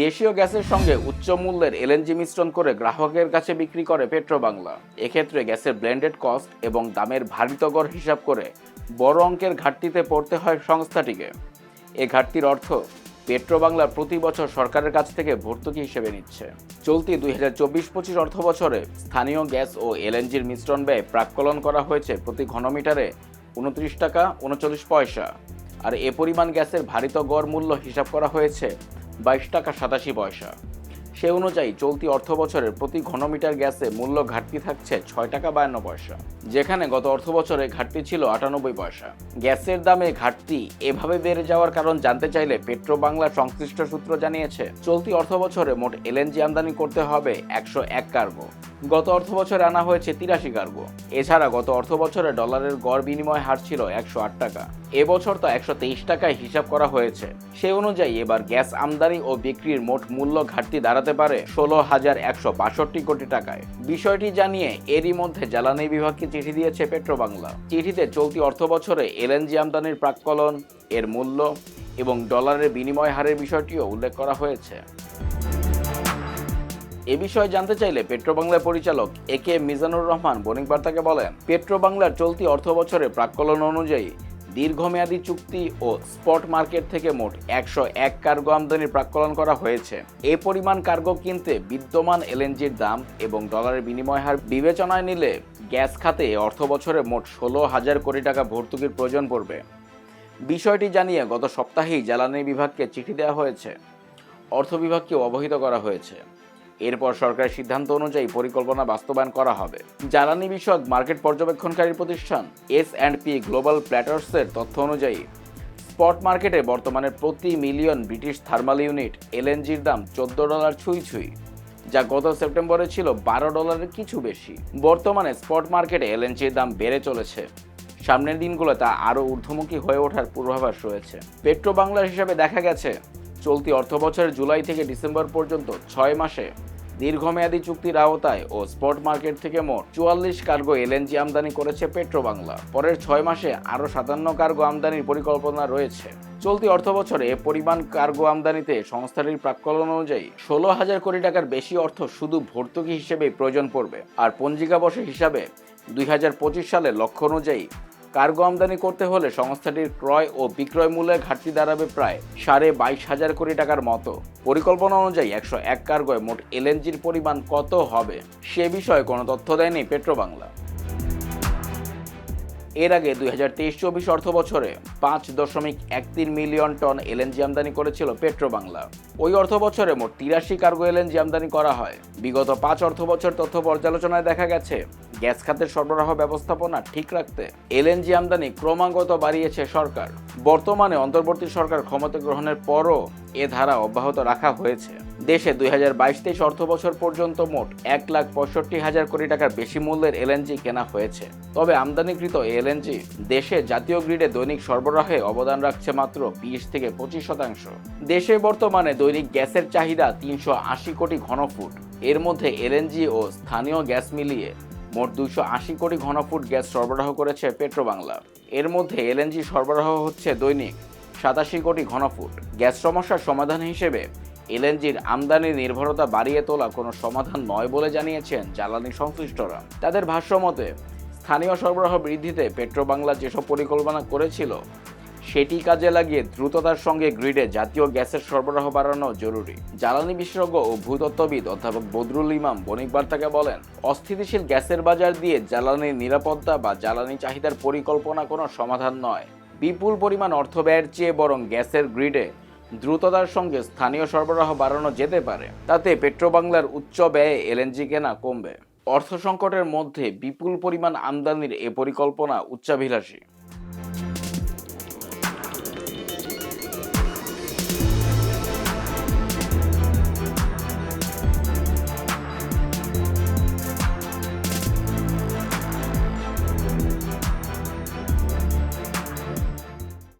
দেশীয় গ্যাসের সঙ্গে উচ্চ মূল্যের এলএনজি মিশ্রণ করে গ্রাহকের কাছে বিক্রি করে পেট্রোবাংলা। এক্ষেত্রে গ্যাসের ব্লেন্ডেড কস্ট এবং দামের ভারিতগড় হিসাব করে বড় অঙ্কের ঘাটতিতে পড়তে হয় সংস্থাটিকে। এ ঘাটতির অর্থ পেট্রোবাংলা প্রতি বছর সরকারের কাছ থেকে ভর্তুকি হিসেবে নিচ্ছে। চলতি দুই হাজার চব্বিশ পঁচিশ অর্থ বছরে স্থানীয় গ্যাস ও এলএনজির মিশ্রণ ব্যয় প্রাক্কলন করা হয়েছে প্রতি ঘনমিটারে উনত্রিশ টাকা উনচল্লিশ পয়সা। আর এ পরিমাণ গ্যাসের ভারিত গড় মূল্য হিসাব করা হয়েছে বাইশ টাকা সাতাশি পয়সা। সে অনুযায়ী চলতি অর্থ বছরের প্রতি ঘনমিটার গ্যাসে মূল্য ঘাটতি থাকছে ছয় টাকা বায়ান্ন পয়সা, যেখানে গত অর্থ বছরে ঘাটতি ছিল আটানব্বই পয়সা। গ্যাসের দামে ঘাটতি এভাবে বেড়ে যাওয়ার কারণ জানতে চাইলে পেট্রো বাংলা সংশ্লিষ্ট সূত্র জানিয়েছে, চলতি অর্থ বছরে মোট এলএনজি আমদানি করতে হবে একশো এক কার্গো। গত অর্থ বছরে আনা হয়েছে তিরাশি কার্গো। এছাড়া গত অর্থ বছরে ডলারের গড় বিনিময় হার ছিল একশো আট টাকা। এবছর তো একশো তেইশ টাকায় হিসাব করা হয়েছে। সে অনুযায়ী এবার গ্যাস আমদানি ও বিক্রির মোট মূল্য ঘাটতি দাঁড়াতে পারে ষোলো হাজার একশো বাষট্টি কোটি টাকায়। বিষয়টি জানিয়ে এরই মধ্যে জ্বালানি বিভাগকে চিঠি দিয়েছে পেট্রোবাংলা। চিঠিতে চলতি অর্থ বছরে এলএনজি আমদানির প্রাক্কলন, এর মূল্য এবং ডলারের বিনিময় হারের বিষয়টিও উল্লেখ করা হয়েছে। এ বিষয়ে জানতে চাইলে পেট্রোবাংলার পরিচালক এ কে মিজানুর রহমান বণিক বার্তাকে বলেন, পেট্রোবাংলার চলতি অর্থ বছরে প্রাক্কলন অনুযায়ী দীর্ঘমেয়াদী চুক্তি ও স্পট মার্কেট থেকে মোট একশো এক কার্গো আমদানির প্রাক্কলন করা হয়েছে। এ পরিমাণ কার্গো কিনতে বিদ্যমান এলএনজির দাম এবং ডলারের বিনিময় হার বিবেচনায় নিলে গ্যাস খাতে অর্থ বছরে মোট ষোলো হাজার কোটি টাকা ভর্তুকির প্রয়োজন পড়বে। বিষয়টি জানিয়ে গত সপ্তাহেই জ্বালানি বিভাগকে চিঠি দেওয়া হয়েছে। অর্থ বিভাগকে অবহিত করা হয়েছে। এরপর সরকারের সিদ্ধান্ত অনুযায়ী পরিকল্পনা বাস্তবায়ন করা হবে। জ্বালানি বিষয়ক মার্কেট পর্যবেক্ষণকারী প্রতিষ্ঠান এস অ্যান্ড পি গ্লোবাল প্ল্যাটার্সের তথ্য অনুযায়ী, স্পট মার্কেটে বর্তমানে প্রতি মিলিয়ন ব্রিটিশ থার্মাল ইউনিট এলএনজির দাম চোদ্দ ডলার ছুঁই ছুঁই, যা গত সেপ্টেম্বরে ছিল বারো ডলারের কিছু বেশি। বর্তমানে স্পট মার্কেটে এলএনজির দাম বেড়ে চলেছে। সামনের দিনগুলো তা আরও ঊর্ধ্বমুখী হয়ে ওঠার পূর্বাভাস রয়েছে। পেট্রো বাংলার হিসাবে দেখা গেছে, চলতি অর্থ বছরের জুলাই থেকে ডিসেম্বর পর্যন্ত ছয় মাসে দীর্ঘমেয়াদী চুক্তির আওতায় ও স্পট মার্কেট থেকে মোট চুয়াল্লিশ কার্গো এলএনজি আমদানি করেছে পেট্রো বাংলা পরের ছয় মাসে আরও সাতান্ন কার্গো আমদানির পরিকল্পনা রয়েছে। চলতি অর্থ বছরে পরিমাণ কার্গো আমদানিতে সংস্থাটির প্রাক্কলন অনুযায়ী ষোলো হাজার কোটি টাকার বেশি অর্থ শুধু ভর্তুকি হিসেবেই প্রয়োজন পড়বে। আর পঞ্জিকা বর্ষের হিসাবে দুই সালের লক্ষ্য অনুযায়ী কার্গো আমদানি করতে হলে সংস্থাটির ক্রয় ও বিক্রয় মূল্যের ঘাটতি দাঁড়াবে প্রায় সাড়ে বাইশ হাজার কোটি টাকার মতো। পরিকল্পনা অনুযায়ী একশো এক কার্গোয় মোট এলএনজির পরিমাণ কত হবে সে বিষয়ে কোনো তথ্য দেয়নি পেট্রোবাংলা। এর আগে দুই হাজার তেইশ চব্বিশ অর্থ বছরে পাঁচ দশমিক এক তিন মিলিয়ন টন এলএনজি আমদানি করেছিল পেট্রো বাংলা ওই অর্থ বছরে মোট তিরাশি কার্গো এলএনজি আমদানি করা হয়। বিগত পাঁচ অর্থ বছর তথ্য পর্যালোচনায় দেখা গেছে, গ্যাস খাতের সরবরাহ ব্যবস্থাপনা ঠিক রাখতে এলএনজি আমদানি ক্রমাগত বাড়িয়েছে সরকার। বর্তমানে অন্তর্বর্তী সরকার ক্ষমতা গ্রহণের পরও এ ধারা অব্যাহত রাখা হয়েছে। দেশে দুই হাজার বাইশ তেইশ অর্থ বছর পর্যন্ত মোট এক লাখ পঁয়ষট্টি হাজার কোটি টাকার বেশি মূল্যের এলএনজি কেনা হয়েছে। তবে আমদানিকৃত এলএনজি দেশে জাতীয় গ্রিডে দৈনিক সরবরাহে অবদান রাখছে মাত্র বিশ থেকে পঁচিশ শতাংশ। দেশে বর্তমানে দৈনিক গ্যাসের চাহিদা তিনশো আশি কোটি ঘনফুট। এর মধ্যে এলএনজি ও স্থানীয় গ্যাস মিলিয়ে মোট দুইশো আশি কোটি ঘনফুট গ্যাস সরবরাহ করেছে পেট্রোবাংলা। এর মধ্যে এলএনজি সরবরাহ হচ্ছে দৈনিক সাতাশি কোটি ঘনফুট। গ্যাস সমস্যার সমাধান হিসেবে এলএনজির আমদানি নির্ভরতা বাড়িয়ে তোলা কোনো সমাধান নয় বলে জানিয়েছেন জ্বালানি সংশ্লিষ্টরা। তাদের ভাষ্যমতে স্থানীয় সরবরাহ বৃদ্ধিতে পেট্রোবাংলা যেসব পরিকল্পনা করেছিল সেটি কাজে লাগিয়ে দ্রুততার সঙ্গে গ্রিডে জাতীয় গ্যাসের সরবরাহ বাড়ানো জরুরি। জ্বালানি বিশেষজ্ঞ ও ভূতত্ত্ববিদ অধ্যাপক বদরুল ইমাম বণিক বার্তাকে বলেন, অস্থিতিশীল গ্যাসের বাজার দিয়ে জ্বালানির নিরাপত্তা বা জ্বালানি চাহিদার পরিকল্পনা কোনো সমাধান নয়। বিপুল পরিমাণ অর্থ ব্যয়ের চেয়ে বরং গ্যাসের গ্রিডে দ্রুততার সঙ্গে স্থানীয় সরবরাহ বাড়ানো যেতে পারে। তাতে পেট্রোবাংলার উচ্চ ব্যয়ে এলএনজি কেনা কমবে। অর্থ সংকটের মধ্যে বিপুল পরিমাণ আমদানির এ পরিকল্পনা উচ্চাভিলাষী।